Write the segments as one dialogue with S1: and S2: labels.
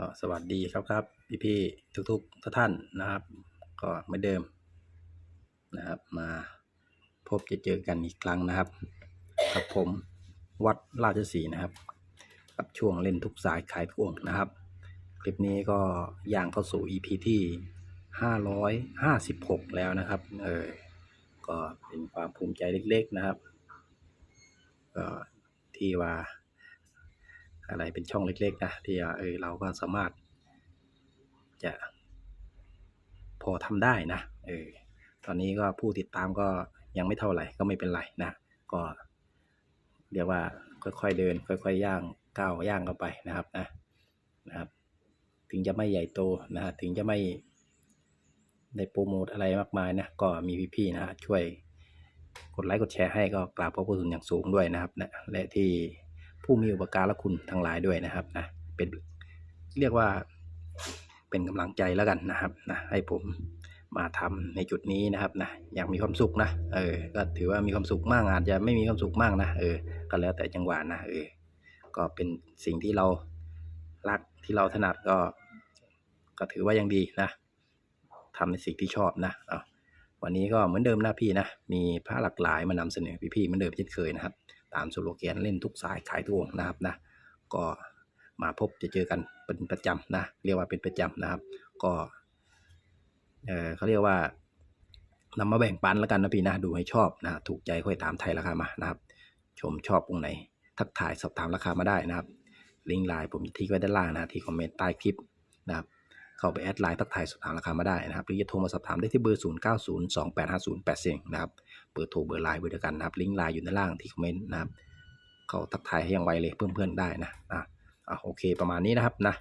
S1: ็สวัสดีครับครับ พี่พี่ทุกทุกท่านนะครับ ก็เหมือนเดิมนะครับ มาพบจะเจอกันอีกครั้งนะครับ กับผมวัดราชสีนะครับ กับช่วงเล่นทุกสายขายทุกองนะครับ คลิปนี้ก็ย่างเข้าสู่ EP ที่ 556 แล้วนะครับ เออก็เป็นความภูมิใจเล็กๆนะครับ ก็ที่ว่า อะไรเป็นช่องเล็กๆนะที่เออเราก็สามารถ จะพอทำได้นะเออตอนนี้ก็ผู้ติดตามก็ยังไม่เท่าไหร่ก็ไม่เป็นไรนะก็เรียกว่าค่อยๆเดิน ค่อยๆย่างก้าวย่างเข้าไปนะครับนะนะครับ ถึงจะไม่ใหญ่โตนะฮะถึงจะไม่ได้โปรโมทอะไรมากมายนะก็มีพี่ๆนะฮะช่วยกดไลค์กดแชร์ให้ก็กราบขอบพระคุณอย่างสูงด้วยนะครับนะและที่ ผู้มีอุปการะคุณทั้งหลายด้วยนะครับนะเป็นเรียกว่าเป็นกำลังใจแล้วกันนะครับนะให้ผมมาทำในจุดนี้นะครับนะอยากมีความสุขนะเออก็ถือว่ามีความสุขมากอาจจะไม่มีความสุขมากนะเออก็แล้วแต่จังหวะนะเออก็เป็นสิ่งที่เรารักที่เราถนัดก็ ก็ถือว่ายังดีนะทำในสิ่งที่ชอบนะเอาวันนี้ก็เหมือนเดิมนะพี่นะมีผ้าหลากหลายมานำเสนอพี่ๆเหมือนเดิมเช่นเคยนะครับ ตามสโลแกนเล่นทุกสายขายทุกวงนะครับนะก็มาพบจะเจอกันเป็นประจำนะเรียกว่าเป็นประจำนะครับ ก็เออเขาเรียกว่านำมาแบ่งปันแล้วกันนะพี่นะดูให้ชอบนะถูกใจค่อยตามไทยราคามานะครับ ชมชอบองไหน ทักทายสอบถามราคามาได้นะครับ ลิงก์ไลน์ผมทิ้งไว้ด้านล่างนะที่คอมเมนต์ใต้คลิปนะครับเข้าไปแอดไลน์ทักทายสอบถามราคามาได้นะครับหรือจะโทรมาสอบถามได้ที่เบอร์ 0 9 0 2 8 5 0 8 4นะครับ เบอร์โทรเบอร์ไลน์เบอร์เดียวกันนะครับลิงก์ไลน์อยู่ด้านล่างที่คอมเมนต์นะครับเข้าทักทายให้ยังไวเลยเพื่อนๆได้นะอะอะโอเคประมาณนี้นะครับนะ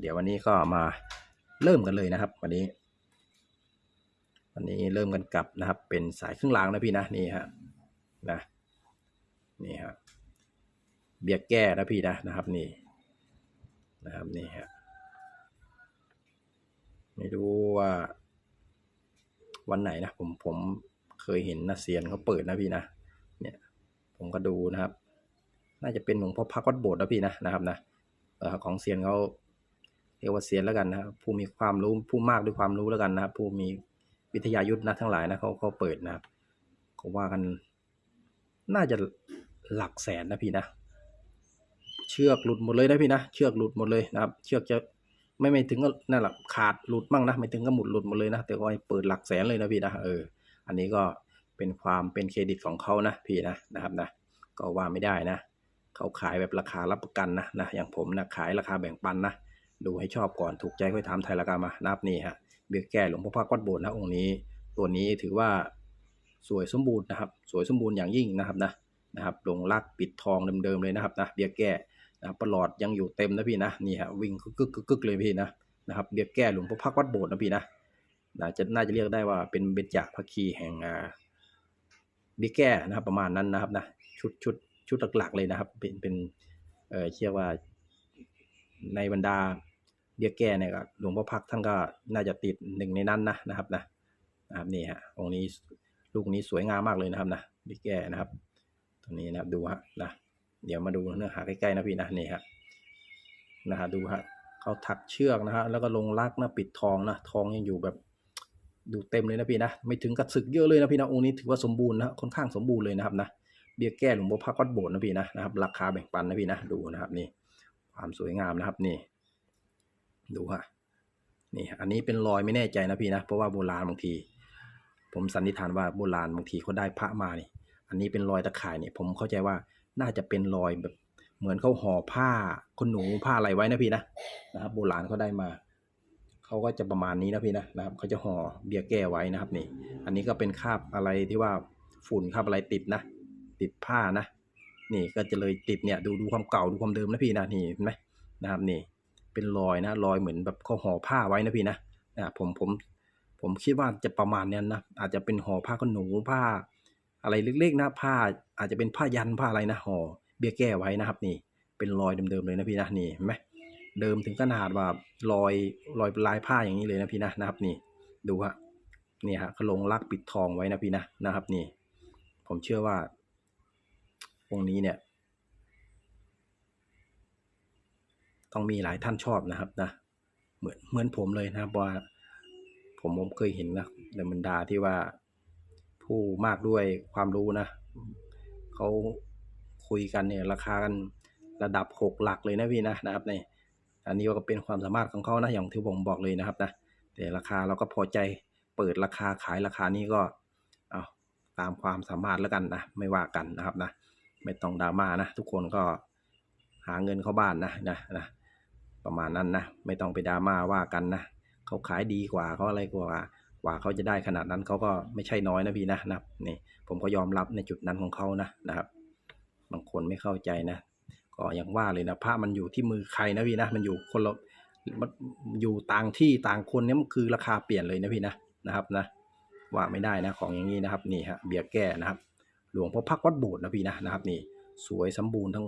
S1: เดี๋ยววันนี้ก็มาเริ่มกันเลยนะครับ วันนี้ วันนี้เริ่มกันกับนะครับ เป็นสายครึ่งรางนะพี่นะนี่ฮะนะนี่ฮะเบียร์แก้นะพี่นะนะครับนี่นะครับนี่ฮะไม่รู้ว่าวันไหนนะผมผม ยเห็นนะเซียนเขาเปิดนะพี่นะเนี่ยผมก็ดูนะครับ น่าจะเป็นหลวงพ่อพักวัดโบสถ์นะพี่นะนะครับนะของเซียนเขาเรียกว่าเซียนแล้วกันนะครับผู้มีความรู้ผู้มากด้วยความรู้แล้วกันนะครับผู้มีวิทยายุทธนะทั้งหลายนะเขาเขาเปิดนะครับเขาว่ากันน่าจะหลักแสนนะพี่นะ เชือกหลุดหมดเลยนะพี่นะเชือกหลุดหมดเลยนะครับ เชือกจะไม่ไม่ถึงก็นั่นแหละขาดหลุดมั่งนะไม่ถึงก็หมุดหลุดหมดเลยนะแต่ก็เปิดหลักแสนเลยนะพี่นะเออ อันนี้ก็เป็นความเป็นเครดิตของเขานะพี่นะนะครับนะก็ว่าไม่ได้นะเขาขายแบบราคารับประกันนะนะอย่างผมนะขายราคาแบ่งปันนะดูให้ชอบก่อนถูกใจค่อยถามไทยราคามานับนี่ฮะเบียร์แก้หลวงพ่อพักวัดโบสถ์นะองค์นี้ ตัวนี้ถือว่าสวยสมบูรณ์นะครับ สวยสมบูรณ์อย่างยิ่งนะครับนะนะครับลงรักปิดทองเดิมๆเลยนะครับนะเบียร์แก้นะครับประหลอดยังอยู่เต็มนะพี่นะนี่ฮะวิ่งกึกกึกกึกกึกเลยพี่นะนะครับเบียร์แก้หลวงพ่อพักวัดโบสถ์นะพี่นะ น่าจะน่าจะเรียกได้ว่าเป็นเบญจภคีแห่งบิแก้นะครับ ประมาณนั้นนะครับนะชุดชุดชุดหลักๆเลยนะครับ เป็นเป็นเออเชื่อว่าในบรรดาเบี้ยแก้เนี่ยหลวงพ่อพักท่านก็น่าจะติดหนึ่งในนั้นนะนะครับนะนะครับนี่ฮะองค์นี้ลูกนี้สวยงามมากเลยนะครับนะบิ๊กแก้นะครับตรงนี้นะครับดูฮะนะเดี๋ยวมาดูเนื้อหาใกล้ๆนะพี่นะนี่ฮะนะฮะดูฮะเขาถักเชือกนะฮะแล้วก็ลงลักนะปิดทองนะทองยังอยู่แบบ ดูเต็มเลยนะพี่นะ ไม่ถึงกับสึกเยอะเลยนะพี่นะ องค์นี้ถือว่าสมบูรณ์นะ ค่อนข้างสมบูรณ์เลยนะครับนะ เบี้ยแก้หลวงพ่อพักวัดโบสถ์นะพี่นะนะครับ ราคาแบ่งปันนะพี่นะ ดูนะครับนี่ ความสวยงามนะครับนี่ ดูฮะ นี่ อันนี้เป็นรอยไม่แน่ใจนะพี่นะ เพราะว่าโบราณบางที ผมสันนิษฐานว่าโบราณบางทีเขาได้พระมานี่ อันนี้เป็นรอยตะข่ายเนี่ย ผมเข้าใจว่าน่าจะเป็นรอยแบบ เหมือนเขาห่อผ้าคนหนูผ้าอะไรไว้นะพี่นะ นะครับ โบราณเขาได้มา เขาก็จะประมาณนี้นะพี่นะนะครับเขาจะห่อเบียร์แก้ไว้นะครับนี่ อันนี้ก็เป็นคราบอะไรที่ว่าฝุ่นคราบอะไรติดนะ ติดผ้านะ นี่ก็จะเลยติดเนี่ยดูดูความเก่าดูความเดิมนะพี่นะนี่เห็นไหมนะครับนี่เป็นรอยนะรอยเหมือนแบบเขาห่อผ้าไว้นะพี่นะนะผมผมผมคิดว่าจะประมาณนี้นะอาจจะเป็นห่อผ้าขนหนูผ้า อะไรเล็กๆนะผ้าอาจจะเป็นผ้ายันผ้าอะไรนะห่อเบี้ยแก้ไว้นะครับ นี่ เป็นรอยเดิมๆเลยนะพี่นะนี่เห็นไหม เดิมถึงขนาดว่ารอยรอยลายผ้าอย่างนี้เลยนะพี่นะนะครับนี่ดูฮะนี่ฮะเขาลงลักปิดทองไว้นะพี่นะนะครับนี่ ผมเชื่อว่าองค์นี้เนี่ย ต้องมีหลายท่านชอบนะครับนะเหมือนเหมือนผมเลยนะครับว่าผมผมเคยเห็นนะในบรรดาที่ว่าผู้มากด้วยความรู้นะเขาคุยกันเนี่ยราคากันระดับหกหลักเลยนะพี่นะนะครับใน อันนี้ก็เป็นความสามารถของเขานะอย่างที่ผมบอกเลยนะครับนะแต่ราคาเราก็พอใจเปิดราคาขายราคานี้ก็เอาตามความสามารถแล้วกันนะไม่ว่ากันนะครับนะไม่ต้องดราม่านะทุกคนก็หาเงินเข้าบ้านนะนะนะประมาณนั้นนะไม่ต้องไปดราม่าว่ากันนะเขาขายดีกว่าเขาอะไรกว่ากว่าเขาจะได้ขนาดนั้นเขาก็ไม่ใช่น้อยนะพี่นะนะนี่ผมก็ยอมรับในจุดนั้นของเขานะนะครับ บางคนไม่เข้าใจนะ ก็อย่างว่าเลยนะผ้ามันอยู่ที่มือใครนะพี่นะมันอยู่คนละมันอยู่ต่างที่ต่างคนเนี่ยมันคือราคาเปลี่ยนเลยนะพี่นะนะครับนะว่าไม่ได้นะของอย่างนี้นะครับนี่ฮะเบียร์แก้นะครับ หลวงพ่อพักวัดโบสถ์นะพี่นะนะครับ นี่สวยสมบูรณ์ทั้ง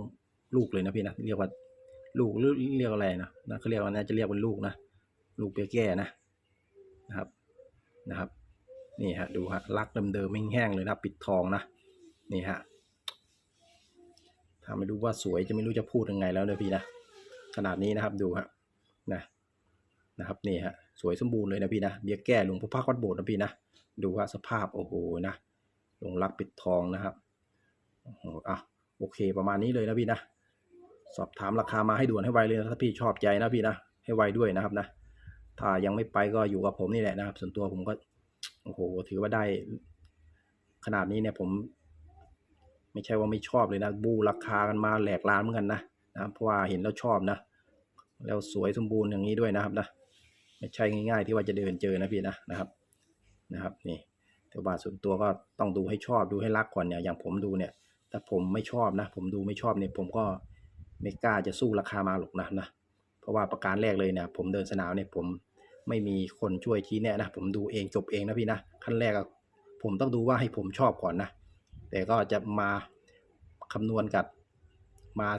S1: ลูกเลยนะพี่นะเรียกว่าลูกหรือเรียกอะไรนะนะเขาเรียกว่าน่าจะเรียกเป็นลูกนะลูกเปียแก้นะนะครับนะครับ นี่ฮะดูฮะลักเดิมๆแห้งเลยนะปิดทองนะนี่ฮะ ถ้าไม่รู้ว่าสวยจะไม่รู้จะพูดยังไงแล้วนะพี่นะขนาดนี้นะครับดูฮะนะนะครับนี่ฮะสวยสมบูรณ์เลยนะพี่นะเบียร์แก้หลวงพ่อพักวัดโบสถ์นะพี่นะดูว่าสภาพโอ้โหนะลงรักปิดทองนะครับโอ้โหอะโอเคประมาณนี้เลยนะพี่นะสอบถามราคามาให้ด่วนให้ไวเลยนะถ้าพี่ชอบใจนะพี่นะให้ไวด้วยนะครับนะถ้ายังไม่ไปก็อยู่กับผมนี่แหละนะครับ ส่วนตัวผมก็โอ้โหถือว่าได้ขนาดนี้เนี่ยผม ไม่ใช่ว่าไม่ชอบเลยนะ บูราคากันมาแหลกลานเหมือนกันนะนะเพราะว่าเห็นแล้วชอบนะ แล้วสวยสมบูรณ์อย่างนี้ด้วยนะครับนะไม่ใช่ง่าย ๆ ที่ว่าจะเดินเจอนะพี่นะนะครับนะครับนี่แต่ว่าส่วนตัวก็ต้องดูให้ชอบดูให้รักก่อนเนี่ยอย่างผมดูเนี่ยถ้าผมไม่ชอบนะ ผมดูไม่ชอบเนี่ยผมก็ไม่กล้าจะสู้ราคามาหรอกนะนะเพราะว่าประการแรกเลยเนี่ยผมเดินสนามเนี่ยผมไม่มีคนช่วยชี้แนะนะผมดูเองจบเองนะพี่นะขั้นแรกอะผมต้องดูว่าให้ผมชอบก่อนนะ แต่ก็จะมาคำนวณกับมา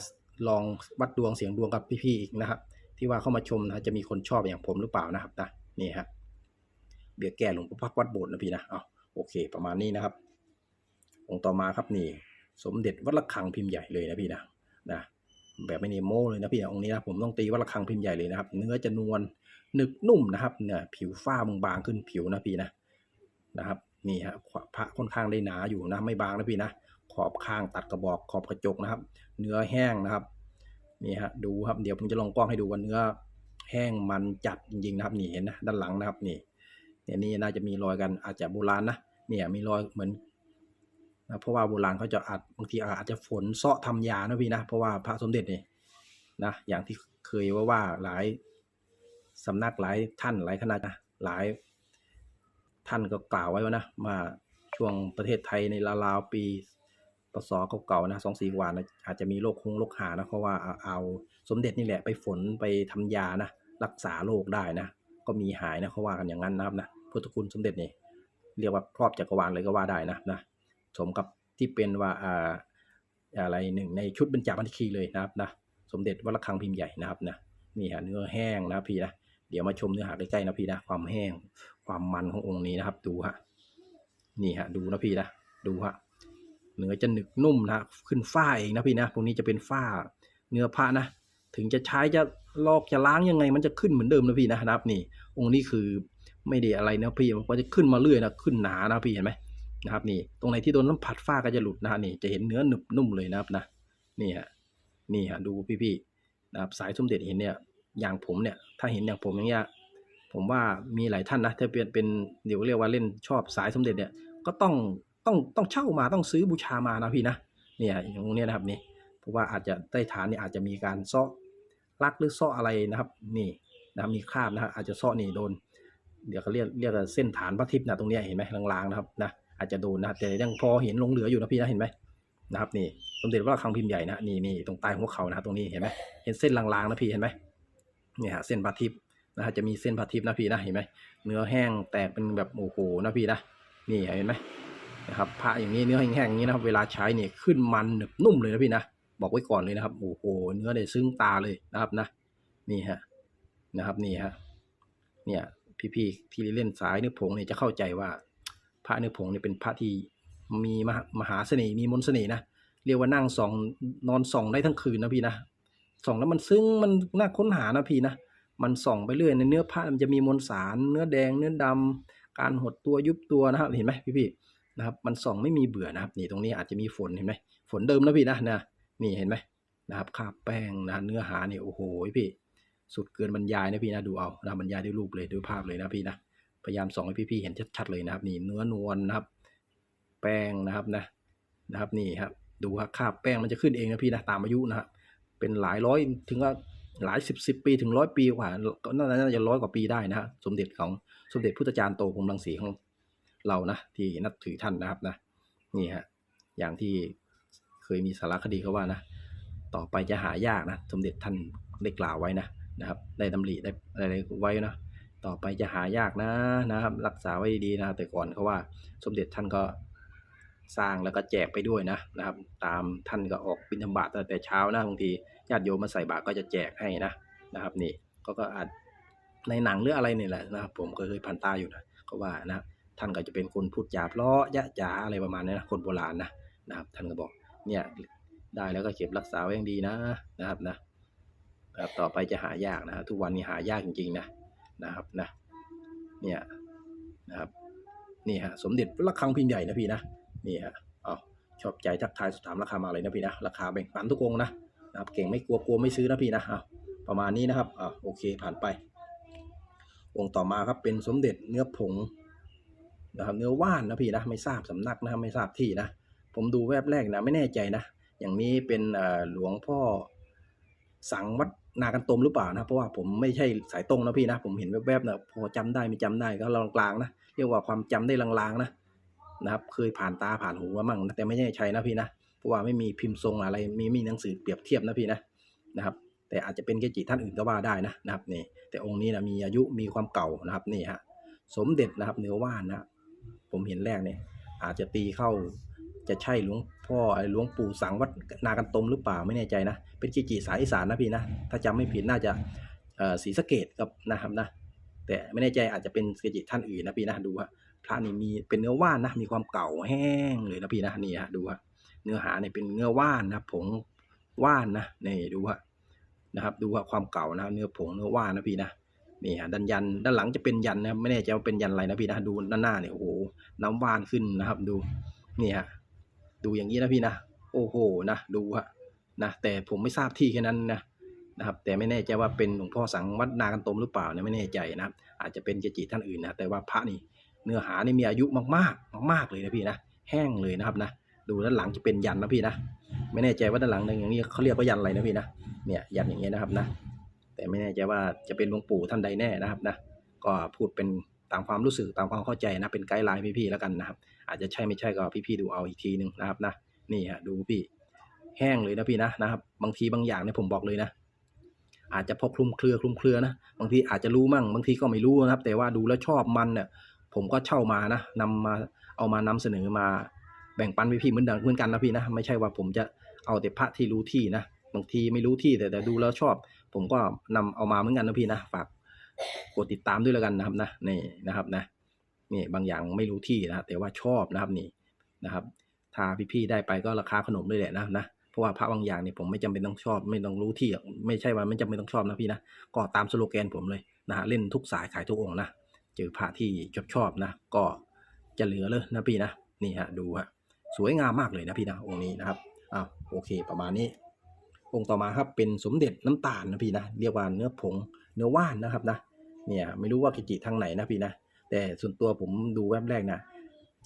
S1: ลองวัดดวงเสียงดวงกับพี่ๆอีกนะครับ ที่ว่าเข้ามาชมนะจะมีคนชอบอย่างผมหรือเปล่านะครับนะนี่ฮะเบียร์แก่หลวงพ่อพักวัดโบสถ์นะพี่นะเอาโอเค ประมาณนี้นะครับ องค์ต่อมาครับนี่ สมเด็จวัดระฆังพิมพ์ใหญ่เลยนะพี่นะนะแบบไม่เนโมเลยนะพี่นะองค์นี้นะผมต้องตีวัดระฆังพิมพ์ใหญ่เลยนะครับ เนื้อจะนวลหนึบนุ่มนะครับเนี่ยผิวฝ้าบางๆขึ้นผิวนะพี่นะนะครับ นี่ฮะพระค่อนข้างได้หนาอยู่นะไม่บางนะพี่นะขอบข้างตัดกระบอกขอบกระจกนะครับ เนื้อแห้งนะครับนี่ฮะดูครับเดี๋ยวผมจะลองกล้องให้ดูว่าเนื้อแห้งมันจัดจริงๆนะครับนี่เห็นนะด้านหลังนะครับนี่เนี่ยนี่น่าจะมีรอยกันอาจจะโบราณนะเนี่ยมีรอยเหมือนนะเพราะว่าโบราณเขาจะอาจบางทีอาจจะฝนเซาะทำยานะพี่นะเพราะว่าพระสมเด็จนี่นะอย่างที่เคยว่าว่าหลายสำนักหลายท่านหลายคณะนะหลาย ท่านก็กล่าวไว้ว่านะมาช่วงประเทศไทยในราวๆปีปศเก่าๆนะสองสี่วานนะอาจจะมีโรคคงโรคหานะเพราะว่าเอาเอาสมเด็จนี่แหละไปฝนไปทำยานะรักษาโรคได้นะ ก็มีหายนะเขาว่ากันอย่างนั้นนะครับนะพุทธคุณสมเด็จนี่เรียกว่าครอบจักรวาลเลยก็ว่าได้นะนะสมกับที่เป็นว่าอ่าอะไรหนึ่งในชุดบรรจาบันคีเลยนะครับนะสมเด็จวัดระฆังพิมพ์ใหญ่นะครับนะนี่ฮะเนื้อแห้งนะพี่นะ เดี๋ยวมาชมเนื้อหาใกล้ๆนะพี่นะความแห้งความมันขององค์นี้นะครับ ดูฮะนี่ฮะดูนะพี่นะดูฮะเนื้อจะหนึบนุ่มนะขึ้นฝ้าเองนะพี่นะพวกนี้จะเป็นฝ้าเนื้อผ้านะถึงจะใช้จะลอกจะล้างยังไง มันจะขึ้นเหมือนเดิมนะพี่นะครับ นี่ องค์นี้คือไม่ได้อะไรนะพี่มันก็จะขึ้นมาเรื่อยนะขึ้นหนานะพี่เห็นไหมนะครับ นี่ตรงไหนที่โดนน้ำผัดฝ้าก็จะหลุดนะนี่จะเห็นเนื้อหนึบนุ่มเลยนะครับนะนี่ฮะนี่ฮะดูพี่ๆนะครับสายสมเด็จเห็นเนี่ย อย่างผมเนี่ย ถ้าเห็นอย่างผมอย่างเงี้ยผมว่ามีหลายท่านนะถ้าเป็นเป็นเดี๋ยวเรียกว่าเล่นชอบสายสมเด็จเนี่ยก็ต้องต้องต้องเช่ามาต้องซื้อบูชามานะพี่นะเนี่ยอย่างนี้นะครับนี่เพราะว่าอาจจะใต้ฐานนี่อาจจะมีการซ้อลักหรือซ้ออะไรนะครับ นี่นะมีคราบนะครับอาจจะซ้อนี่โดน เดี๋ยวเขาเรียกเรียกเส้นฐานพระทิพย์นะตรงนี้เห็นไหมลางๆนะครับนะอาจจะโดนนะครับแต่ยังพอเห็นลงเหลืออยู่นะพี่นะเห็นไหมนะครับนี่สมเด็จพระระฆังพิมพ์ใหญ่นะนี่นี่ตรงใต้หัวเข่านะตรงนี้เห็นไหมเห็นเส้นลางๆนะพี่เห็นไหม เนี่ยฮะเส้นพระทิพย์นะฮะจะมีเส้นพระทิพย์นะพี่นะเห็นไหมเนื้อแห้งแตกเป็นแบบโอ้โหนะพี่นะนี่เห็นไหมนะครับพระอย่างนี้เนื้อแห้งๆอย่างนี้นะครับเวลาใช้เนี่ยขึ้นมันหนึบนุ่มเลยนะพี่นะบอกไว้ก่อนเลยนะครับโอ้โหเนื้อเนี่ยซึ้งตาเลยนะครับนะนี่ฮะนะครับนี่ฮะเนี่ยพี่ๆที่เล่นสายเนื้อผงเนี่ยจะเข้าใจว่า พระเนื้อผงเนี่ยเป็นพระที่มีมหามหาเสน่ห์มีมนต์เสน่ห์นะเรียกว่านั่งส่องนอนส่องได้ทั้งคืนนะพี่นะ ส่องแล้วมันซึ้งมันน่าค้นหานะพี่นะมันส่องไปเรื่อยในเนื้อผ้ามันจะมีมวลสารเนื้อแดงเนื้อดำการหดตัวยุบตัวนะครับเห็นไหมพี่พี่ๆนะครับมันส่องไม่มีเบื่อนะครับนี่ตรงนี้อาจจะมีฝนเห็นไหมฝนเดิมนะพี่นะนะนี่เห็นไหมนะครับคาบแป้งนะเนื้อหาเนี่ยโอ้โหพี่ สุดเกินบรรยายนะพี่นะดูเอานะบรรยายด้วยรูปเลยด้วยภาพเลยนะพี่นะพยายามส่องให้พี่ๆเห็นชัดๆเลยนะครับ นี่เนื้อนวลนะครับ แป้งนะครับนะนะครับนี่ครับดูครับคาบแป้งมันจะขึ้นเองนะพี่นะตามอายุนะครับ เป็นหลายร้อยถึงว่าหลายสิบสิบปีถึงร้อยปีกว่าก็น่าจะร้อยกว่าปีได้นะฮะสมเด็จของสมเด็จพุทธจารย์โตพรมรังสีของเรานะที่นับถือท่านนะครับนะนี่ฮะอย่างที่เคยมีสารคดีเขาว่านะ ต่อไปจะหายากนะ สมเด็จท่านได้กล่าวไว้นะนะครับ ได้ดำริได้อะไรไว้นะต่อไปจะหายากนะนะครับ รักษาไว้ดีนะ แต่ก่อนเขาว่าสมเด็จท่านก็ สร้างแล้วก็แจกไปด้วยนะนะครับ ตามท่านก็ออกบิณฑบาตตั้งแต่เช้านะบางทีญาติโยมมาใส่บาตรก็จะแจกให้นะนะครับนี่ก็ก็อาจในหนังหรืออะไรนี่แหละนะครับผมก็เคยผ่านตาอยู่นะเขาว่านะท่านก็จะเป็นคนพูดจาเพราะยะจ๋าอะไรประมาณนี้นะคนโบราณนะนะครับ ท่านก็บอกเนี่ยได้แล้วก็เก็บรักษาไว้อย่างดีนะนะครับนะนะครับต่อไปจะหายากนะทุกวันนี้หายากจริงๆนะนะครับนะเนี่ยนะครับนี่ฮะสมเด็จระฆังพิมพ์ใหญ่นะพี่นะ นี่ฮะเอาชอบใจทักทายสอบถามราคามาเลยนะพี่นะราคาแบ่งปันทุกองนะนะครับเก่งไม่กลัวกลัวไม่ซื้อนะพี่นะเอาประมาณนี้นะครับอ่าโอเคผ่านไป องค์ต่อมาครับเป็นสมเด็จเนื้อผงนะครับเนื้อว่านนะพี่นะไม่ทราบสำนักนะไม่ทราบที่นะผมดูแวบแรกนะไม่แน่ใจนะ อย่างนี้เป็นอ่อหลวงพ่อสังวัดนากันตมหรือเปล่านะเพราะว่าผมไม่ใช่สายตรงนะพี่นะ ผมเห็นแวบๆนะพอจำได้ไม่จำได้ก็กลางๆนะเรียกว่าความจำได้ลางๆนะ นะครับ เคยผ่านตาผ่านหูมามั่งแต่ไม่ใช่ใช่นะพี่นะเพราะว่าไม่มีพิมพ์ทรงอะไรมีมีหนังสือเปรียบเทียบนะพี่นะนะครับ แต่อาจจะเป็นเกจิท่านอื่นก็ว่าได้นะนะครับนี่แต่องค์นี้นะมีอายุมีความเก่านะครับนี่ฮะสมเด็จนะครับเนื้อว่านนะผมเห็นแรกเนี่ยอาจจะตีเข้าจะใช่หลวงพ่อไอ้หลวงปู่สังวัดนากันตมหรือเปล่าไม่แน่ใจนะเป็นกิจิสายอีสานนะพี่นะถ้าจำไม่ผิดน่าจะเอ่อศรีสะเกดกับนะครับนะแต่ไม่แน่ใจอาจจะเป็นกิจิท่านอื่นนะพี่นะดูฮะ พระนี่มีเป็นเนื้อว่านนะมีความเก่าแห้งเลยนะพี่นะนี่ฮะดูฮะเนื้อหาเนี่ยเป็นเนื้อว่านนะผงว่านนะนี่ดูฮะนะครับดูว่าความเก่านะเนื้อผงเนื้อว่านนะพี่นะนี่ฮะด้านยันด้านหลังจะเป็นยันนะไม่แน่ใจว่าเป็นยันอะไรนะพี่นะดูด้านหน้าเนี่ยโอ้โหน้ำว่านขึ้นนะครับ ดูนี่ฮะดูอย่างนี้นะพี่นะโอ้โหนะดูฮะนะแต่ผมไม่ทราบที่แค่นั้นนะนะครับ แต่ไม่แน่ใจว่าเป็นหลวงพ่อสังวัดนากันตมหรือเปล่าเนี่ยไม่แน่ใจนะครับอาจจะเป็นเจจิท่านอื่นนะแต่ว่าพระนี่ เนื้อหานี่มีอายุมากๆ มาก ๆ เลยนะพี่นะ แห้งเลยนะครับนะ ดูด้านหลังจะเป็นยันนะพี่นะ ไม่แน่ใจว่าด้านหลังอย่างนี้เขาเรียกว่ายันอะไรนะพี่นะ เนี่ยยันอย่างเงี้ยนะครับนะ แต่ไม่แน่ใจว่าจะเป็นหลวงปู่ท่านใดแน่นะครับนะ ก็พูดเป็นตามความรู้สึกตามความเข้าใจนะ เป็นไกด์ไลน์พี่ๆแล้วกันนะครับ อาจจะใช่ไม่ใช่ก็พี่ๆดูเอาอีกทีหนึ่งนะครับนะ นี่ฮะดูพี่ แห้งเลยนะพี่นะนะครับ บางทีบางอย่างเนี่ยผมบอกเลยนะอาจจะพอคลุมเครือคลุมเครือนะ บางทีอาจจะรู้มั่ง บางทีก็ไม่รู้นะครับ แต่ว่าดูแล้วชอบมันเนี่ย ผมก็เช่ามานะนำมาเอามานำเสนอมาแบ่งปันพี่ๆเหมือนเดิมเหมือนกันนะพี่นะไม่ใช่ว่าผมจะเอาแต่พระที่รู้ที่นะบางทีไม่รู้ที่แต่แต่ดูแล้วชอบ ผมก็นำเอามาเหมือนกันนะพี่นะฝากกดติดตามด้วยแล้วกันนะครับนะนี่นะครับนะนี่บางอย่างไม่รู้ที่นะแต่ว่าชอบนะครับนี่นะครับถ้าพี่ๆได้ไปก็ราคาขนมเลยแหละนะนะเพราะว่าพระบางอย่างเนี่ยผมไม่จำเป็นต้องชอบ ไม่ต้องรู้ที่ไม่ใช่ว่าไม่จำเป็นต้องชอบนะพี่นะก็ตามสโลแกนผมเลยนะฮะเล่นทุกสายขายทุกองนะ เจอพระที่ชอบชอบนะ ก็จะเหลือเลยนะพี่นะนี่ฮะดูฮะสวยงามมากเลยนะพี่นะองค์นี้นะครับอ้าวโอเคประมาณนี้ องค์ต่อมาครับเป็นสมเด็จน้ำตาลนะพี่นะเรียกว่าเนื้อผงเนื้อว่านนะครับนะเนี่ยไม่รู้ว่ากิจิทางไหนนะพี่นะแต่ส่วนตัวผมดูแวบแรกนะ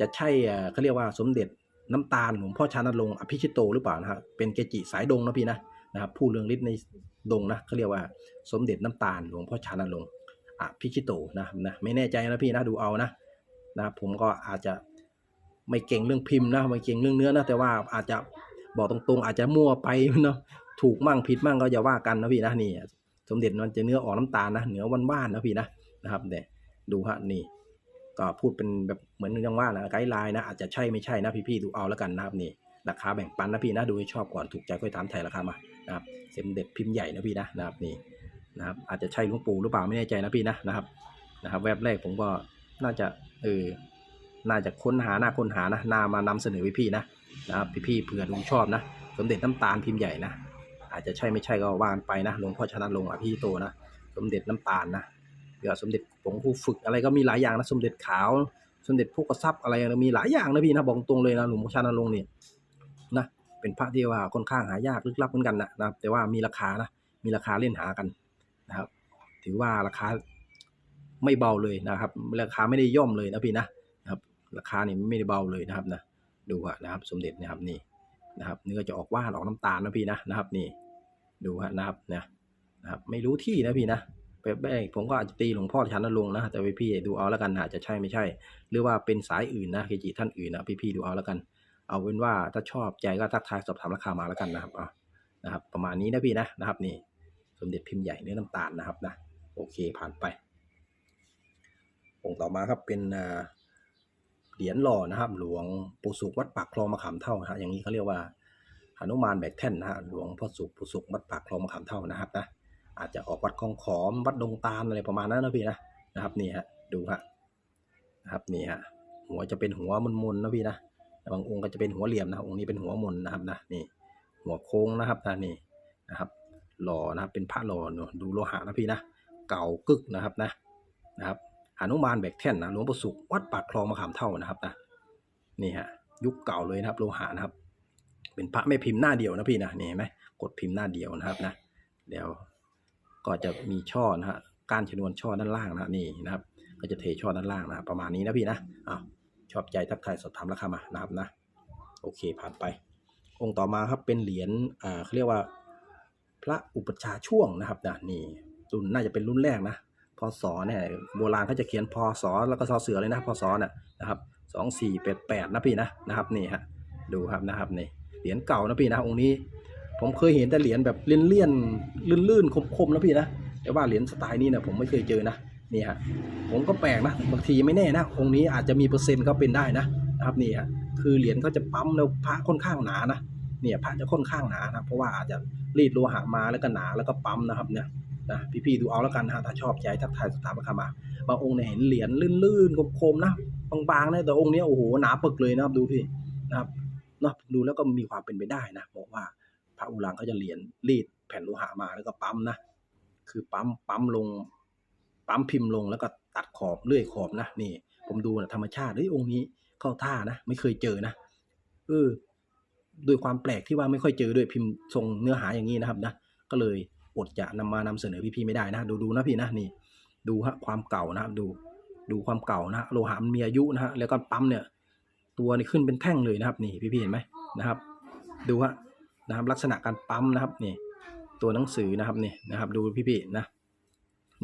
S1: จะใช่เขาเรียกว่าสมเด็จน้ำตาลหลวงพ่อชานรงค์อภิชิโตหรือเปล่านะครับเป็นเกจิสายดงนะพี่นะนะครับผู้เรืองฤทธิ์ในดงนะเขาเรียกว่าสมเด็จน้ำตาลหลวงพ่อชานรงค์ อภิชิโตนะครับนะไม่แน่ใจนะพี่นะดูเอานะนะครับผมก็อาจจะไม่เก่งเรื่องพิมพ์นะไม่เก่งเรื่องเนื้อนะแต่ว่าอาจจะบอกตรงๆ อาจจะมั่วไปเนาะถูกมั่งผิดมั่งก็อย่าว่ากันนะพี่นะนี่ สมเด็จมันจะเนื้อออกน้ำตาลนะเนื้อว่านนะพี่นะนะครับเนี่ยดูฮะนี่ ก็พูดเป็นแบบเหมือนยังว่านะไกด์ไลน์นะอาจจะใช่ไม่ใช่นะพี่ๆดูเอาแล้วกันนะครับนี่ราคาแบ่งปันนะพี่นะดูให้ชอบก่อนถูกใจค่อยถามไทยราคามานะครับเสมเด็จพิมพ์ใหญ่นะพี่นะนะครับนี่ นะครับ อาจจะใช่หลวงปู่หรือเปล่าไม่แน่ใจนะพี่นะนะครับนะครับ แวบแรกผมก็น่าจะเออน่าจะค้นหาหน้าค้นหานะนามานำเสนอพี่ๆนะนะครับพี่ๆเผื่อดูชอบนะ สมเด็จน้ำตาลพิมพ์ใหญ่นะอาจจะใช่ไม่ใช่ก็ว่านไปนะหลวงพ่อชนะลงค์อภิโตนะสมเด็จน้ำตาลนะเดี๋ยวสมเด็จผงผู้ฝึกอะไรก็มีหลายอย่างนะสมเด็จขาว สมเด็จพวกกระซับอะไรนะมีหลายอย่างนะพี่นะบอกตรงเลยนะหลวงพ่อชนะลงค์นี่ยนะเป็นพระที่ว่าค่อนข้างหายากลึกลับเหมือนกันนะนะครับแต่ว่ามีราคานะมีราคาเล่นหากัน นะครับ ถือว่าราคาไม่เบาเลยนะครับ ราคาไม่ได้ย่อมเลยนะพี่นะนะครับ ราคานี่ไม่ได้เบาเลยนะครับนะดูฮะนะครับ สมเด็จนะครับนี่นะครับ เนื้อจะออกว่านออกน้ำตาลนะพี่นะนะครับ นี่ ดูฮะนะครับนะนะครับ ไม่รู้ที่นะพี่นะไปไปผมก็อาจจะตีหลวงพ่อชันนรงนะแต่พี่พี่ดูเอาแล้วกันอาจจะใช่ไม่ใช่ หรือว่าเป็นสายอื่นนะเกจิท่านอื่นนะพี่พี่ๆดูเอาแล้วกัน เอาเป็นว่าถ้าชอบใจก็ทักทายสอบถามราคามาแล้วกันนะครับอะนะครับ ประมาณนี้นะพี่นะนะครับนี่ สมเด็จพิมพ์ใหญ่เนื้อน้ำตาลนะครับนะโอเคผ่านไป องค์ต่อมาครับเป็นเหรียญหล่อนะครับ หลวงปู่สุขวัดปากคลองมะขามเท่านะฮะอย่างนี้เขาเรียกว่าหนุมานแบกแท่นนะฮะหลวงพ่อสุขปู่สุขวัดปากคลองมะขามเท่านะครับนะอาจจะออกวัดคลองขอมวัดดงตาลอะไรประมาณนั้นนะพี่นะนะครับนี่ฮะดูฮะนะครับนี่ฮะหัวจะเป็นหัวมนๆนะพี่นะบางองค์ก็จะเป็นหัวเหลี่ยมนะองค์นี้เป็นหัวมนนะครับนะนี่หัวโค้งนะครับนะนี่นะครับ หล่อนะครับเป็นพระหล่อเนอะดูโลหะนะพี่นะเก่ากึกนะครับนะนะครับหนุมานแบกแท่นนะหลวงปู่สุขวัดปากคลองมะขามเท่านะครับนะนี่ฮะยุคเก่าเลยนะครับโลหะนะครับ เป็นพระไม่พิมพ์หน้าเดียวนะพี่นะนี่เห็นไหมกดพิมพ์หน้าเดียวนะครับนะเดี๋ยวก็จะมีช่อนะฮะก้านชนวนช่อด้านล่างนะนี่นะครับ ก็จะเทช่อด้านล่างนะประมาณนี้นะพี่นะอ้าวชอบใจทักทายสอบถามราคามานะครับนะ โอเคผ่านไป องค์ต่อมาครับเป็นเหรียญอ่าเขาเรียกว่า ระอุปชาช่วงนะครับนะนี่รุ่นน่าจะเป็นรุ่นแรกนะพศเนี่ยโบราณเขาจะเขียนพศแล้วก็ซอเสือเลยนะพศน่ะนะครับสองสี่แปดแปดนะพี่นะนะครับนี่ฮะดูครับนะครับนี่เหรียญเก่านะพี่นะองค์นี้ ผมเคยเห็นแต่เหรียญแบบเลี่ยนๆลื่นๆคมๆนะพี่นะแต่ว่าเหรียญสไตล์นี้เนี่ยผมไม่เคยเจอนะนี่ฮะผมก็แปลกนะบางทีไม่แน่นะองค์นี้อาจจะมีเปอร์เซ็นต์ก็เป็นได้นะนะครับนี่ฮะคือเหรียญเขาจะปั๊มแล้วพระค่อนข้างหนานะ เนี่ยพระจะค่อนข้างหนานะเพราะว่าอาจจะรีดโลหะมาแล้วก็หนาแล้วก็ปั๊มนะครับเนี่ยนะพี่ๆดูเอาแล้วกันนะถ้าชอบใจทักทายสถามราคามาบางองค์เนี่ยเห็นเหรียญลื่นๆคมๆนะบางๆนะแต่องค์นี้โอ้โหหนาปึกเลยนะครับดูพี่นะครับเนาะดูแล้วก็มีความเป็นไปได้นะบอกว่าพระอุรังเขาจะเหรียญรีดแผ่นโลหะมาแล้วก็ปั๊มนะคือปั๊มปั๊มลงปั๊มพิมพ์ลงแล้วก็ตัดขอบเลื่อยขอบนะนี่ ผมดูนะธรรมชาติเฮ้ยองค์นี้เข้าท่านะ ไม่เคยเจอนะเออ ด้วยความแปลกที่ว่าไม่ค่อยเจอด้วยพิมพ์ทรงเนื้อหาอย่างนี้นะครับนะก็เลยอดจะนำมานำเสนอพี่ๆไม่ได้นะดูดูนะพี่นะนี่ดูฮะความเก่านะครับดูดูความเก่านะโลหะมันมีอายุนะฮะแล้วก็ปั๊มเนี่ยตัวนี่ขึ้นเป็นแท่งเลยนะครับนี่พี่ๆเห็นไหมนะครับ ดูฮะนะครับลักษณะการปั๊มนะครับนี่ตัวหนังสือนะครับนี่นะครับ ดูพี่ๆนะ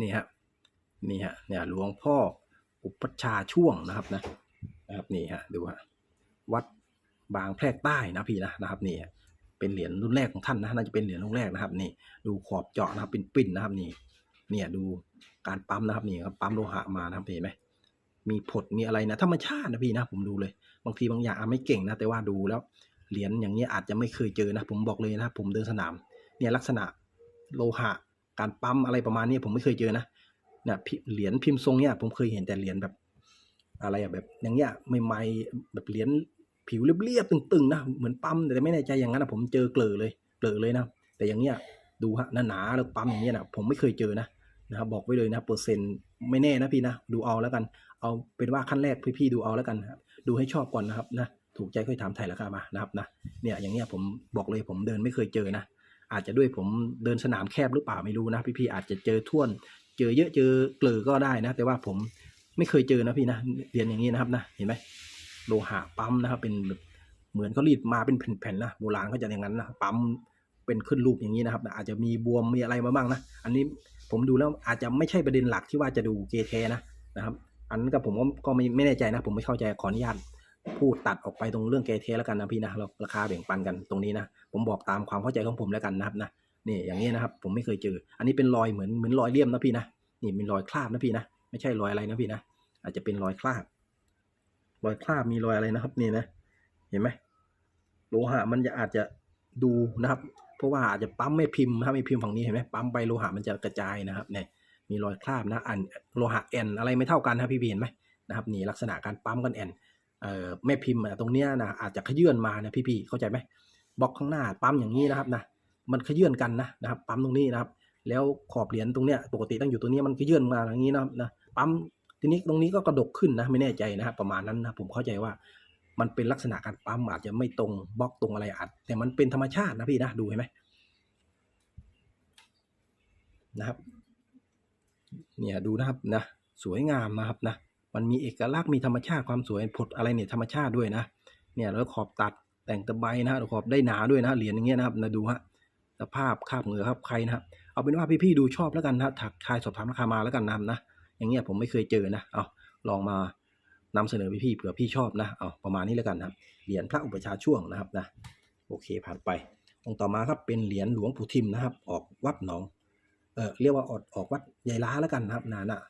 S1: นี่ฮะนี่ฮะเนี่ยหลวงพ่ออุปชาช่วงนะครับนะนะครับนี่ฮะดูฮะวัด บางแพรกใต้นะพี่นะนะครับนี่เป็นเหรียญรุ่นแรกของท่านนะน่าจะเป็นเหรียญรุ่นแรกนะครับนี่ดูขอบเจาะนะครับเป็นปิ่นนะครับนี่เนี่ยดูการปั๊มนะครับนี่ครับปั๊มโลหะมานะครับเห็นไหมมีผดมีอะไรนะธรรมชาตินะพี่นะผมดูเลย บางทีบางอย่างอะไม่เก่งนะแต่ว่าดูแล้วเหรียญอย่างเงี้อาจจะไม่เคยเจอนะผมบอกเลยนะผมเดินสนามเนี่ยลักษณะโลหะการปั๊มอะไรประมาณนี้ผมไม่เคยเจอนะเนี่ยพิเหรียญพิมพ์ทรงเนี่ยผมเคยเห็นแต่เหรียญแบบอะไรอะแบบอย่างเงี้ยใหม่ๆแบบเหรียญ ผิวเรียบๆตึงๆนะเหมือนปั๊มแต่ไม่แน่ใจอย่างนั้นนะผมเจอเกลือเลยเกลือเลยนะแต่อย่างเงี้ยดูฮะหนาๆแล้วปั๊มอย่างเงี้ยนะผมไม่เคยเจอนะนะครับบอกไว้เลยนะเปอร์เซ็นต์ไม่แน่นะพี่นะดูเอาแล้วกัน เอาเป็นว่าขั้นแรกพี่ๆดูเอาแล้วกันครับดูให้ชอบก่อนนะครับนะถูกใจค่อยถามไทยราคามานะครับนะเนี่ยอย่างเงี้ยผมบอกเลยผมเดินไม่เคยเจอนะ อาจจะด้วยผมเดินสนามแคบหรือเปล่าไม่รู้นะ พี่ๆอาจจะเจอท่วน เจอเยอะเจอเกลือก็ได้นะ แต่ว่าผมไม่เคยเจอนะพี่นะเรียนอย่างนี้นะครับนะเห็นไหม โลหะปั๊มนะครับ เป็นแบบเหมือนเขารีดมาเป็นแผ่นๆนะโบราณเขาจะอย่างนั้นนะปั๊มเป็นขึ้นรูปอย่างนี้นะครับ อาจจะมีบวมมีอะไรมาบ้างนะอันนี้ผมดูแล้วอาจจะไม่ใช่ประเด็นหลักที่ว่าจะดูเกเทนะนะครับ อันนั้นก็ผมก็ก็ไม่ไม่แน่ใจนะ ผมไม่เข้าใจขออนุญาตพูดตัดออกไปตรงเรื่องเกเทแล้วกันนะพี่นะเราราคาแบ่งปันกันตรงนี้นะผมบอกตามความเข้าใจของผมแล้วกันนะครับนะนี่อย่างนี้นะครับ ผมไม่เคยเจอ อันนี้เป็นรอยเหมือนเหมือนรอยเลี่ยมนะพี่นะนี่เป็นรอยคราบนะพี่นะไม่ใช่รอยอะไรนะพี่นะอาจจะเป็นรอยคราบ รอยคราบมีรอยอะไรนะครับนี่นะเห็นไหมโลหะมันจะอาจจะดูนะครับ เพราะว่าอาจจะปั๊มไม่พิมพ์ถ้าไม่พิมพ์ฝั่งนี้เห็นไหมปั๊มไปโลหะมันจะกระจายนะครับเนี่ยมีรอยคราบนะอันโลหะแอนอะไรไม่เท่ากันนะพี่พี่เห็นไหมนะครับนี่ลักษณะการปั๊มกันแอนเอ่อแม่พิมพ์ตรงเนี้ยนะอาจจะขยื่นมานะพี่พี่เข้าใจไหมบล็อกข้างหน้าปั๊มอย่างนี้นะครับนะมันขยื่นกันนะนะครับ ปั๊มตรงนี้นะครับ แล้วขอบเหรียญตรงเนี้ยปกติต้งอยู่ตรงนี้มันขยื่นมาอย่างนี้นะครับนะปั๊ม ทีนี้ตรงนี้ก็กระดกขึ้นนะไม่แน่ใจนะครับประมาณนั้นนะผมเข้าใจว่ามันเป็นลักษณะการปั๊มอาจจะไม่ตรงบล็อกตรงอะไรอาจแต่มันเป็นธรรมชาตินะพี่นะดูเห็นไหมนะครับเนี่ยดูนะครับนะสวยงามนะครับนะมันมีเอกลักษณ์มีธรรมชาติความสวยผดอะไรเนี่ยธรรมชาติด้วยนะเนี่ยแล้วขอบตัดแต่งตะไบนะขอบได้หนาด้วยนะเหรียญอย่างเงี้ยนะครับนะดูฮะสภาพคาบเหงื่อครับใครนะครับเอาเป็นว่าพี่ๆดูชอบแล้วกันนะถักทายสอบถามราคามาแล้วกันนะครับนะ อย่างเงี้ยผมไม่เคยเจอนะเอาลองมานำเสนอพี่ๆเผื่อพี่ชอบนะเอาประมาณนี้แล้วกันนะครับเหรียญพระอุปชาช่วงนะครับนะโอเคผ่านไปองค์ต่อมาครับเป็นเหรียญหลวงปู่ทิมนะครับ ออกวัดหนองเออเรียกว่าออกออกวัดใหญ่ล้าแล้วกันนะครับนาน่ะ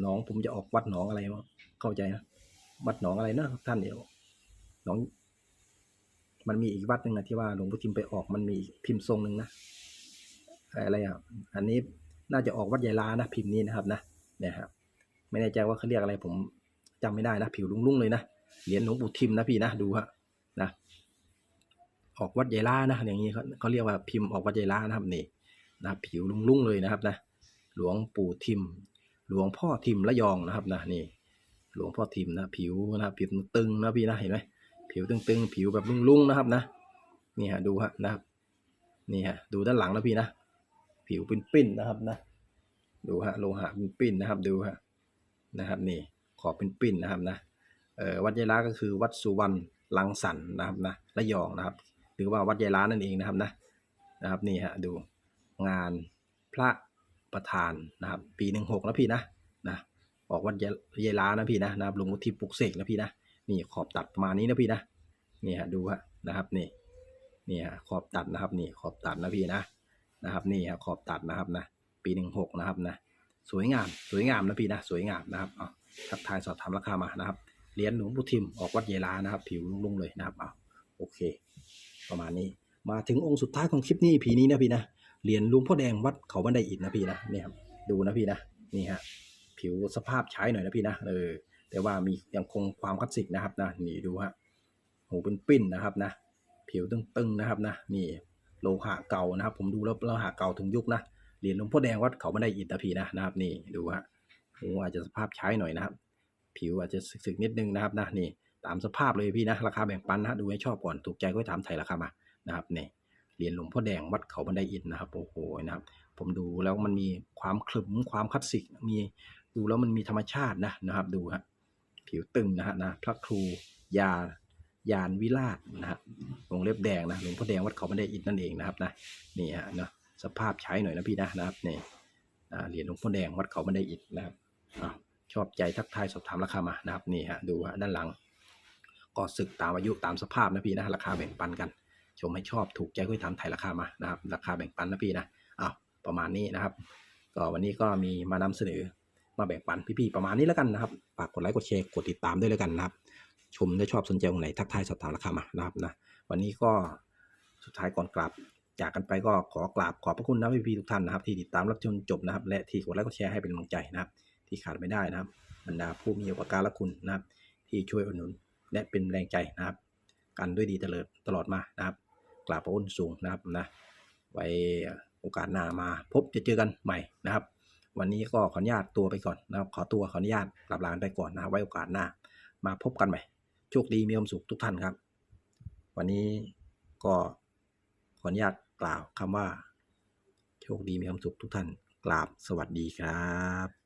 S1: หนองผมจะออกวัดหนองอะไรวะเข้าใจนะวัดหนองอะไรนะท่านเดียวหนองมันมีอีกวัดหนึ่งนะที่ว่าหลวงพ่ทิมไปออกมันมีพิมพ์ทรงหนึ่งนะอะไรอะอันนี้น่าจะออกวัดใหญ่ล้านะพิมพ์นี้นะครับนะ นี่ยครับไม่แน่ใจว่าเขาเรียกอะไรผมจำไม่ได้นะ ผิวลุ่งๆเลยนะเหรียญหลวงปู่ทิมนะพี่นะดูฮะนะออกวัดใหญ่ล้านะอย่างนี้เขาเขาเรียกว่าพิมพ์ออกวัดใหญ่ล้านะครับนี่นะผิวลุ่งๆเลยนะครับนะหลวงปู่ทิม หลวงพ่อทิมระยองนะครับนะนี่ หลวงพ่อทิมนะผิวนะผิวตึงนะพี่นะเห็นไหมผิวตึงๆ ผิวแบบลุ่งๆนะครับนะนี่ฮะดูฮะนะครับนี่ฮะดูด้านหลังนะพี่นะ ผิวเป็นปิ้นๆนะครับนะ ดูฮะโลหะเป็นปิ้นนะครับดูฮะนะครับนี่ขอบเป็นปิ้นนะครับนะเอ่อวัดยายล้าก็คือวัดสุวรรณลังสรรค์นะครับนะระยองนะครับ หรือว่าวัดยายล้านั่นเองนะครับนะนะครับนี่ฮะดูงานพระประธานนะครับ ปีหนึ่งหกแล้วพี่นะนะออกวัดยเยลานะพี่นะนะครับหลวงพ่อทิมปลุกเสกนะพี่นะนี่ขอบตัดประมาณนี้นะพี่นะนี่ฮะดูฮะนะครับนี่นี่ฮะขอบตัดนะครับนี่ขอบตัดนะพี่นะนะครับนี่ฮะขอบตัดนะครับนะ ปีหนึ่งหกนะครับนะสวยงามสวยงามนะพี่นะสวยงามนะครับเอาทักทายสอบถามราคามานะครับเหรียญหลวงพ่ทิมออกวัดเยลานะครับ ผิวลุ่งๆเลยนะครับเอาโอเค ประมาณนี้มาถึงองค์สุดท้ายของคลิปนี้พีนี้นะพี่นะเหรียญหลวงพ่อแดงวัดเขาบันไดอิฐนะพี่นะเนี่ยครับดูนะพี่นะนี่ฮะผิวสภาพใช้หน่อยนะพี่นะเออแต่ว่ามียังคงความคลาสสิกนะครับนะนี่ดูฮะหูเป็นปิ้นนะครับนะ ผิวตึงๆนะครับนะนี่โลหะเก่านะครับ ผมดูแล้วโลหะเก่าถึงยุคนะ เหรียญหลวงพ่อแดงวัดเขาบันไดอิฐนะพีนะนะครับนี่ดูฮะหูอาจจะสภาพใช้หน่อยนะครับ ผิวอาจจะสึกๆนิดนึงนะครับนะนี่ตามสภาพเลยพี่นะราคาแบ่งปันนะดูให้ชอบก่อนถูกใจก็ถามไทยราคามานะครับนี่เหรียญหลวงพ่อแดงวัดเขาบันไดอินนะครับโอ้โหนะครับ ผมดูแล้วมันมีความขรึมความคลาสสิกมีดูแล้วมันมีธรรมชาตินะนะครับดูฮะผิวตึงนะฮะนะพระครูยายานวิราชนะฮะวงเล็บแดงนะหลวงพ่อแดงวัดเขาบันไดอินนั่นเองนะครับนะนี่ฮะนะ สภาพใช้หน่อยนะพี่นะนะครับนี่เหรียญหลวงพ่อแดงวัดเขาบันไดอินนะครับอชอบใจทักทายสอบถามราคามานะครับนี่ฮะดูฮะด้านหลังก็ศึกตามอายุตามสภาพนะพี่นะราคาแบ่งปันกันชมให้ชอบถูกใจก็ทำไถ่ายราคามานะครับ ราคาแบ่งปันนะพี่นะอ้าวประมาณนี้นะครับ ก็วันนี้ก็มีมานำเสนอมาแบ่งปันพี่ๆประมาณนี้แล้วกันนะครับฝากกดไลค์กดแชร์กดติดตามด้วยแล้วกันนะครับ ชมได้ชอบสนใจตรงไหนทักทายสอบถามราคามานะครับนะวันนี้ก็สุดท้ายก่อนกลับ จากกันไปก็ขอกราบขอบพระคุณนะพี่ๆทุกท่านนะครับ ที่ติดตามรับชมจบนะครับ และที่กดไลค์กดแชร์ให้เป็นกำลังใจนะครับ ที่ขาดไม่ได้นะครับบรรดาผู้มีอุปการะคุณนะครับ ที่ช่วยอุดหนุน และเป็นแรงใจนะครับ กันด้วยดีตลอดตลอดมานะครับ กราบพระคุณสูงนะครับนะไว้โอกาสหน้ามาพบจะเจอกันใหม่นะครับ วันนี้ก็ขออนุญาตตัวไปก่อนนะครับ ขอตัวขออนุญาตกลับลาไปก่อนนะไว้โอกาสหน้า มาพบกันใหม่โชคดีมีความสุขทุกท่านครับ วันนี้ก็ขออนุญาต กล่าวคำว่า โชคดีมีความสุขทุกท่านกราบสวัสดีครับ